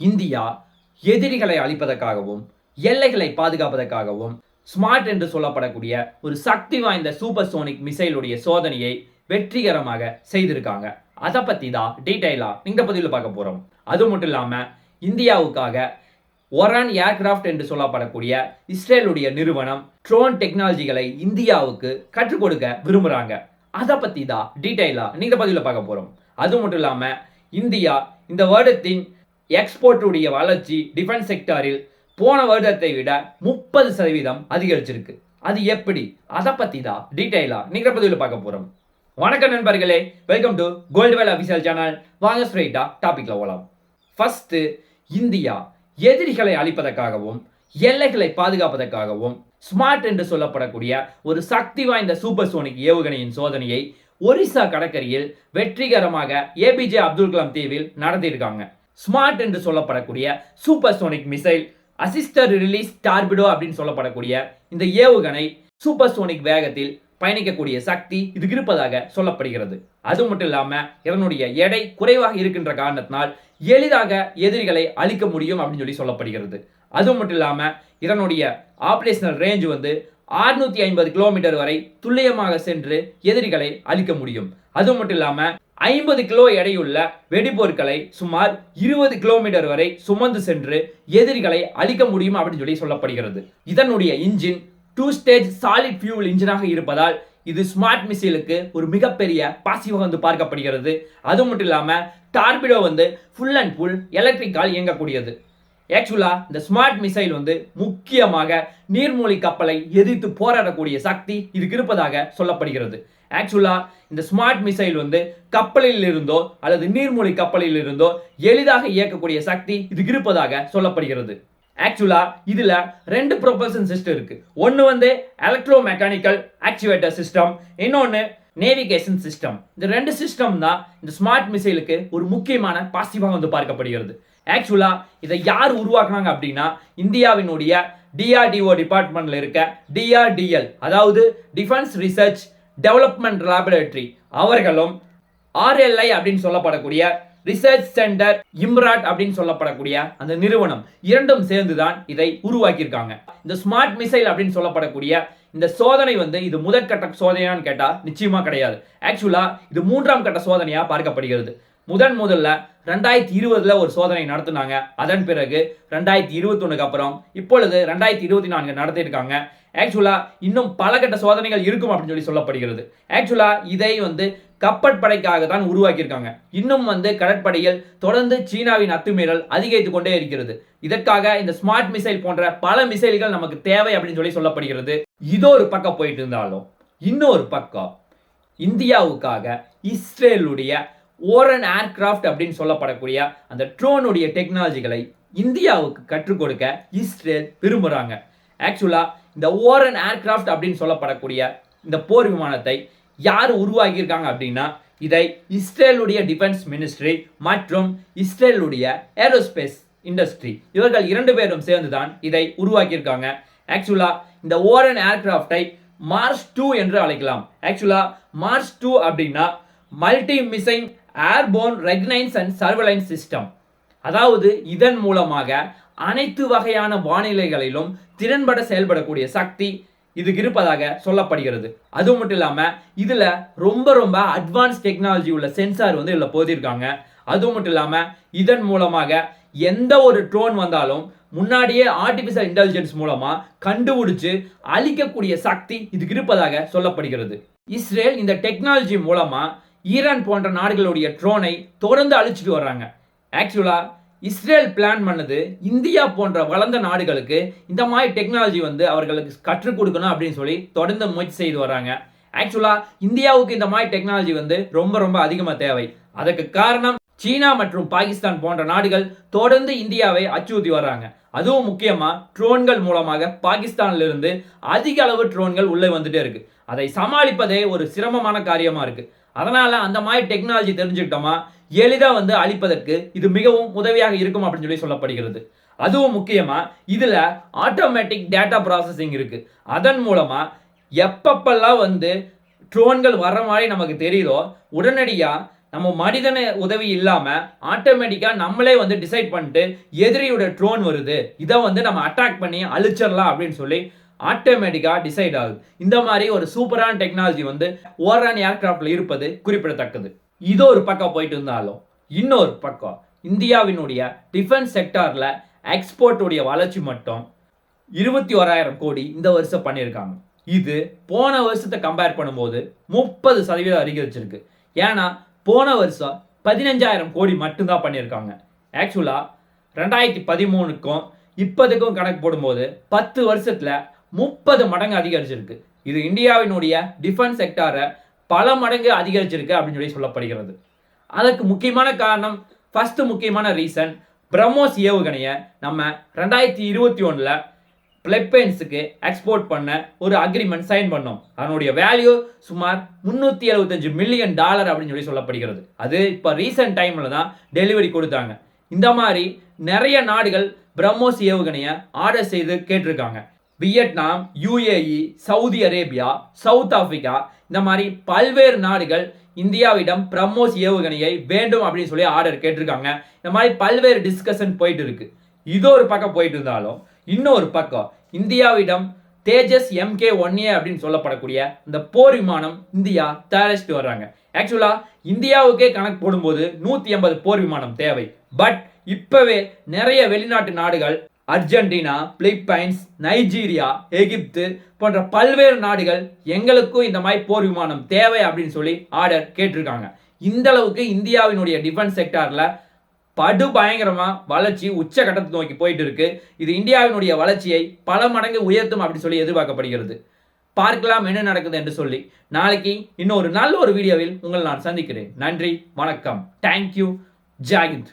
India எதிரிகளை அழிப்பதற்காகவும் எல்லைகளை பாதுகாப்பதற்காகவும் smart என்று சொல்லப்படக்கூடிய ஒரு சக்தி வாய்ந்த சூப்பர் சோனிக் மிசைலுடைய சோதனையை வெற்றிகரமாக செய்திருக்காங்க. அதை பற்றி தான் டீட்டெயிலாக இந்த பதிவில் பார்க்க போகிறோம் அது மட்டும் இல்லாமல் இந்தியாவுக்காக ஒரான் ஏர்கிராஃப்ட் என்று சொல்லப்படக்கூடிய இஸ்ரேலுடைய நிறுவனம் ட்ரோன் டெக்னாலஜிகளை இந்தியாவுக்கு கற்றுக் கொடுக்க விரும்புகிறாங்க அதை பற்றி தான் டீட்டெயிலாக இந்த பதிவில் பார்க்க போகிறோம் அது மட்டும் இல்லாமல் இந்தியா இந்த வருடத்தின் எக்ஸ்போர்ட்டுடைய வளர்ச்சி டிஃபென்ஸ் செக்டாரில் போன வருடத்தை விட முப்பது சதவீதம் அதிகரிச்சிருக்கு. அது எப்படி? அதை பற்றி தான் டீட்டெயிலாக நீங்கள் பதிவில் பார்க்க போகிறோம் வணக்கம் நண்பர்களே welcome to gold whale official channel வாங்க ஸ்ட்ரைட்டா டாபிக்ல போகலாம் ஃபஸ்ட்டு இந்தியா எதிரிகளை அழிப்பதற்காகவும் எல்லைகளை பாதுகாப்பதற்காகவும் ஸ்மார்ட் என்று சொல்லப்படக்கூடிய ஒரு சக்தி வாய்ந்த சூப்பர் சோனிக் ஏவுகணையின் சோதனையை ஒரிசா கடற்கரையில் வெற்றிகரமாக ஏபிஜே அப்துல் கலாம் தீவில் நடத்தியிருக்காங்க. ஸ்மார்ட் என்று சொல்லப்படக்கூடிய supersonic missile assisted release torpedo அப்படின்னு சொல்லப்படக்கூடிய இந்த ஏவுகணை சூப்பர் சோனிக் வேகத்தில் பயணிக்கக்கூடிய சக்தி இதுக்கு இருப்பதாக சொல்லப்படுகிறது. அது மட்டும் இல்லாமல் இதனுடைய எடை குறைவாக இருக்கின்ற காரணத்தினால் எளிதாக எதிரிகளை அழிக்க முடியும் அப்படின்னு சொல்லி சொல்லப்படுகிறது. அது மட்டும் இல்லாமல் இதனுடைய ஆப்ரேஷனல் ரேஞ்ச் வந்து 650 ஐம்பது கிலோமீட்டர் வரை துல்லியமாக சென்று எதிரிகளை அழிக்க முடியும். அது மட்டும் இல்லாமல் ஐம்பது கிலோ எடையுள்ள வெடிபொருட்களை சுமார் இருபது கிலோமீட்டர் வரை சுமந்து சென்று எதிரிகளை அழிக்க முடியும் அப்படின்னு சொல்லி சொல்லப்படுகிறது. இதனுடைய engine two stage solid fuel இன்ஜினாக இருப்பதால் இது ஸ்மார்ட் மிசைலுக்கு ஒரு மிகப்பெரிய பாசிவாக வந்து பார்க்கப்படுகிறது. அது மட்டும் இல்லாமல் டார்பிடோ வந்து ஃபுல் அண்ட் ஃபுல் எலக்ட்ரிக்கால் இயங்கக்கூடியது. ஆக்சுவலாக இந்த ஸ்மார்ட் மிசைல் வந்து முக்கியமாக நீர்மூழ்கி கப்பலை எதிர்த்து போராடக்கூடிய சக்தி இதுக்கு இருப்பதாக சொல்லப்படுகிறது. ஆக்சுவலாக இந்த ஸ்மார்ட் மிசைல் வந்து கப்பலில் இருந்தோ அல்லது நீர்மூழ்கி கப்பலில் இருந்தோ எளிதாக இயக்கக்கூடிய சக்தி இதுக்கு இருப்பதாக சொல்லப்படுகிறது. ஆக்சுவலா இதுல ரெண்டு ப்ரொபல்சன் சிஸ்டம் இருக்கு. ஒன்னு வந்து எலக்ட்ரோ மெக்கானிக்கல் ஆக்டிவேட்டர் சிஸ்டம் இன்னொன்னு நேவிகேஷன் சிஸ்டம் இந்த ரெண்டு சிஸ்டம் தான் இந்த ஸ்மார்ட் மிசைலுக்கு ஒரு முக்கியமான பாசிட்டிவாக வந்து பார்க்கப்படுகிறது. ஆக்சுவலா இதை யார் உருவாக்குனாங்க அப்படின்னா இந்தியாவினுடைய டிஆர்டிஓ டிபார்ட்மெண்ட்ல இருக்க டிஆர்டிஎல் அதாவது டிஃபென்ஸ் ரிசர்ச் டெவலப்மெண்ட் லேபரேட்டரி அவர்களும் ஆர்எல்ஐ அப்படின்னு சொல்லப்படக்கூடிய ரிசர்ச் சென்டர் இம்ராட் அப்படின்னு சொல்லப்படக்கூடிய அந்த நிறுவனம் இரண்டும் சேர்ந்து தான் இதை உருவாக்கியிருக்காங்க. இந்த ஸ்மார்ட் மிசைல் அப்படின்னு சொல்லப்படக்கூடிய இந்த சோதனை வந்து இது முதற்கட்ட சோதனையான்னு கேட்டால் நிச்சயமாக கிடையாது. ஆக்சுவலாக இது மூன்றாம் கட்ட சோதனையாக பார்க்கப்படுகிறது. முதன் முதல்ல ரெண்டாயிரத்தி இருபதுல ஒரு சோதனை நடத்தினாங்க. அதன் பிறகு ரெண்டாயிரத்தி இருபத்தொன்னுக்கு அப்புறம் இப்பொழுது ரெண்டாயிரத்தி இருபத்தி நான்கு நடத்தியிருக்காங்க. ஆக்சுவலா இன்னும் பல கட்ட சோதனைகள் இருக்கும் அப்படின்னு சொல்லி சொல்லப்படுகிறது. ஆக்சுவலா இதை வந்து கப்பற்படைக்காக தான் உருவாக்கியிருக்காங்க. இன்னும் வந்து கடற்படையில் தொடர்ந்து சீனாவின் அத்துமீறல் அதிகரித்து கொண்டே இருக்கிறது. இதற்காக இந்த ஸ்மார்ட் மிசைல் போன்ற பல மிசைல்கள் நமக்கு தேவை அப்படின்னு சொல்லி சொல்லப்படுகிறது. இதோ ஒரு பக்கம் போயிட்டு இருந்தாலும் இன்னொரு பக்கம் இந்தியாவுக்காக இஸ்ரேலுடைய ஓரன் ஏர்கிராஃப்ட் அப்படின்னு சொல்லப்படக்கூடிய அந்த ட்ரோனுடைய டெக்னாலஜிகளை இந்தியாவுக்கு கற்றுக் கொடுக்க இஸ்ரேல் விரும்புகிறாங்க ஆக்சுவலாக இந்த ஓரன் ஏர்கிராஃப்ட் அப்படின்னு சொல்லப்படக்கூடிய இந்த போர் விமானத்தை யார் உருவாக்கியிருக்காங்க அப்படின்னா இதை இஸ்ரேலுடைய டிஃபென்ஸ் மினிஸ்ட்ரி மற்றும் இஸ்ரேலுடைய ஏரோஸ்பேஸ் இண்டஸ்ட்ரி இவர்கள் இரண்டு பேரும் சேர்ந்து தான் இதை உருவாக்கியிருக்காங்க. ஆக்சுவலாக இந்த ஓரன் ஏர்கிராஃப்டை மார்ஸ் டூ என்று அழைக்கலாம். ஆக்சுவலாக மார்ஸ் டூ அப்படின்னா multi mission airborne reconnaissance and surveillance system அதாவது இதன் மூலமாக அனைத்து வகையான வானிலைகளிலும் திறன்பட செயல்படக்கூடிய சக்தி இதுக்கு இருப்பதாக சொல்லப்படுகிறது. அது மட்டும் இல்லாமல் இதில் ரொம்ப ரொம்ப அட்வான்ஸ் டெக்னாலஜி உள்ள சென்சார் வந்து இதில் போதிருக்காங்க. அது மட்டும் இல்லாமல் இதன் மூலமாக எந்த ஒரு ட்ரோன் வந்தாலும் முன்னாடியே ஆர்டிஃபிஷியல் இன்டெலிஜென்ஸ் மூலமாக கண்டுபிடிச்சு அழிக்கக்கூடிய சக்தி இதுக்கு இருப்பதாக சொல்லப்படுகிறது. இஸ்ரேல் இந்த டெக்னாலஜி மூலமாக ஈரான் போன்ற நாடுகளுடைய ட்ரோனை தொடர்ந்து அழிச்சிட்டு வர்றாங்க. ஆக்சுவலாக இஸ்ரேல் பிளான் பண்ணது இந்தியா போன்ற வளர்ந்த நாடுகளுக்கு இந்த மாதிரி டெக்னாலஜி வந்து அவர்களுக்கு கற்றுக் கொடுக்கணும் அப்படின்னு சொல்லி தொடர்ந்து முயற்சி செய்து வராங்க ஆக்சுவலாக இந்தியாவுக்கு இந்த மாதிரி டெக்னாலஜி வந்து ரொம்ப ரொம்ப அதிகமாக தேவை. அதற்கு காரணம் சீனா மற்றும் பாகிஸ்தான் போன்ற நாடுகள் தொடர்ந்து இந்தியாவை அச்சுறுத்தி வர்றாங்க. அதுவும் முக்கியமாக ட்ரோன்கள் மூலமாக பாகிஸ்தான்லேருந்து அதிக அளவு ட்ரோன்கள் உள்ளே வந்துட்டே இருக்குது அதை சமாளிப்பதே ஒரு சிரமமான காரியமாக இருக்குது அதனால் அந்த மாதிரி டெக்னாலஜி தெரிஞ்சுக்கிட்டோமா எளிதாக வந்து அழிப்பதற்கு இது மிகவும் உதவியாக இருக்கும் அப்படின்னு சொல்லி சொல்லப்படுகிறது. அதுவும் முக்கியமாக இதில் ஆட்டோமேட்டிக் டேட்டா ப்ராசஸிங் இருக்குது அதன் மூலமாக எப்பப்பெல்லாம் வந்து ட்ரோன்கள் வர மாதிரி நமக்கு தெரியுதோ உடனடியாக நம்ம மனிதன உதவி இல்லாமல் ஆட்டோமேட்டிக்காக நம்மளே வந்து டிசைட் பண்ணிட்டு எதிரியோட ட்ரோன் வருது. இதை வந்து நம்ம அட்டாக் பண்ணி அழிச்சிடலாம் அப்படின்னு சொல்லி ஆட்டோமேட்டிக்காக டிசைட் ஆகுது. இந்த மாதிரி ஒரு சூப்பரான டெக்னாலஜி வந்து ஓரான் ஏர்கிராஃப்ட்ல இருப்பது குறிப்பிடத்தக்கது. இது ஒரு பக்கம் போயிட்டு இருந்தாலும் இன்னொரு பக்கம் இந்தியாவினுடைய டிஃபென்ஸ் செக்டாரில் எக்ஸ்போர்ட்டுடைய வளர்ச்சி மட்டும் இருபத்தி ஓராயிரம் கோடி இந்த வருஷம் பண்ணியிருக்காங்க. இது போன வருஷத்தை கம்பேர் பண்ணும்போது முப்பது சதவீதம் அதிகரிச்சிருக்கு ஏன்னா போன வருஷம் பதினஞ்சாயிரம் கோடி மட்டும்தான் பண்ணியிருக்காங்க. ஆக்சுவலாக ரெண்டாயிரத்தி பதிமூணுக்கும் இப்போதுக்கும் கணக்கு போடும்போது பத்து வருஷத்தில் முப்பது மடங்கு அதிகரிச்சிருக்கு. இது இந்தியாவினுடைய டிஃபென்ஸ் செக்டாரை பல மடங்கு அதிகரிச்சிருக்கு அப்படின்னு சொல்லி சொல்லப்படுகிறது. அதற்கு முக்கியமான காரணம் ஃபஸ்ட்டு முக்கியமான ரீசன் பிரம்மோஸ் ஏவுகணையை நம்ம ரெண்டாயிரத்தி இருபத்தி ஒன்றில் பிலிப்பைன்ஸுக்கு எக்ஸ்போர்ட் பண்ண ஒரு அக்ரிமெண்ட் சைன் பண்ணோம். அதனுடைய வேல்யூ சுமார் முந்நூற்றி எழுபத்தஞ்சு மில்லியன் டாலர் அப்படின்னு சொல்லி சொல்லப்படுகிறது. அது இப்போ ரீசெண்ட் டைமில் தான் டெலிவரி கொடுத்தாங்க. இந்த மாதிரி நிறைய நாடுகள் பிரம்மோஸ் ஏவுகணையை ஆர்டர் செய்து கேட்டிருக்காங்க. Vietnam UAE Saudi Arabia South Africa இந்த மாதிரி பல்வேறு நாடுகள் இந்தியாவிடம் பிரம்மோஸ் ஏவுகணையை வேண்டும் அப்படின்னு சொல்லி ஆர்டர் கேட்டிருக்காங்க. இந்த மாதிரி பல்வேறு டிஸ்கஷன் போயிட்டு இருக்கு. இது ஒரு பக்கம் போயிட்டு இருந்தாலும் இன்னொரு பக்கம் இந்தியாவிடம் தேஜஸ் எம்கே ஒன் ஏ அப்படின்னு சொல்லப்படக்கூடிய இந்த போர் விமானம் இந்தியா தயாரிச்சுட்டு வர்றாங்க. ஆக்சுவலா இந்தியாவுக்கே கணக்கு போடும்போது நூத்தி எண்பது போர் விமானம் தேவை. பட் இப்பவே நிறைய வெளிநாட்டு நாடுகள் அர்ஜென்டினா பிலிப்பைன்ஸ் நைஜீரியா எகிப்து போன்ற பல்வேறு நாடுகள் எங்களுக்கும் இந்த மாதிரி போர் விமானம் தேவை அப்படின்னு சொல்லி ஆர்டர் கேட்டிருக்காங்க. இந்த அளவுக்கு இந்தியாவினுடைய டிஃபென்ஸ் செக்டாரில் படு பயங்கரமாக வளர்ச்சி உச்சகட்டத்தை நோக்கி போயிட்டு இருக்கு இது இந்தியாவினுடைய வளர்ச்சியை பல மடங்கு உயர்த்தும் அப்படின்னு சொல்லி எதிர்பார்க்கப்படுகிறது. பார்க்கலாம் என்ன நடக்குது என்று சொல்லி. நாளைக்கு இன்னொரு நல்ல ஒரு வீடியோவில் உங்களை நான் சந்திக்கிறேன். நன்றி வணக்கம். தேங்க்யூ ஜாகிந்த்.